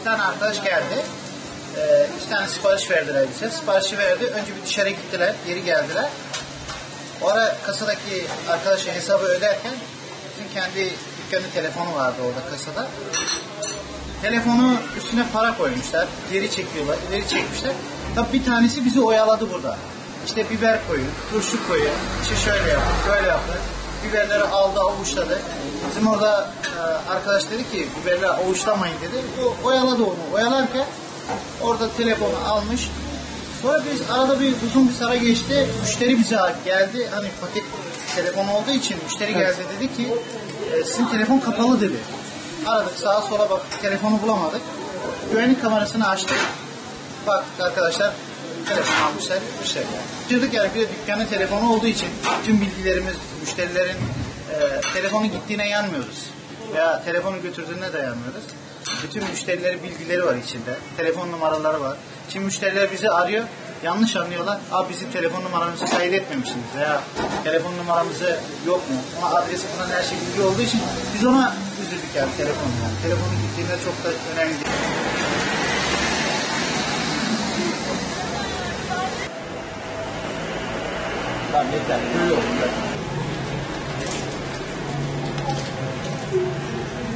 iki tane arkadaş geldi. Ee, iki tane sipariş verdiler bize. Siparişi verdi. Önce bir dışarı gittiler. Geri geldiler. O ara kasadaki arkadaşa hesabı öderken bizim kendi dükkanı telefonu vardı orada kasada. Telefonu üstüne para koymuşlar. Geri çekiyorlar, ileri çekmişler. Tabii bir tanesi bizi oyaladı burada. İşte biber koyun, turşu koyun, işte şöyle yapın, böyle yapın. Biberleri aldı, avuçladı. Bizim orada e, arkadaş dedi ki biberleri avuçlamayın dedi. O oyaladı onu. Oyalarken orada telefonu almış. Sonra biz arada bir uzun bir sıra geçti. Müşteri bize geldi. Hani paket telefon olduğu için müşteri geldi dedi ki e, sizin telefon kapalı dedi. Aradık sağa sola baktık telefonu bulamadık. Güvenlik kamerasını açtık. Baktık arkadaşlar telefon almışlar gitmişler. Diyorduk yani bir de dükkanın telefonu olduğu için tüm bilgilerimiz müşterilerin e, telefonu gittiğine yanmıyoruz. Veya telefonu götürdüğüne dayanmıyoruz. Bütün müşterilerin bilgileri var içinde. Telefon numaraları var. Şimdi müşteriler bizi arıyor. Yanlış anlıyorlar. Abi bizim telefon numaramızı kaydetmemişsiniz veya telefon numaramızı yok mu? Ona adresi falan her şey bilgi olduğu için biz ona üzüldük yani telefonu yani. Telefonun gittiğinde çok da önemli değil. 你得知肉，我们。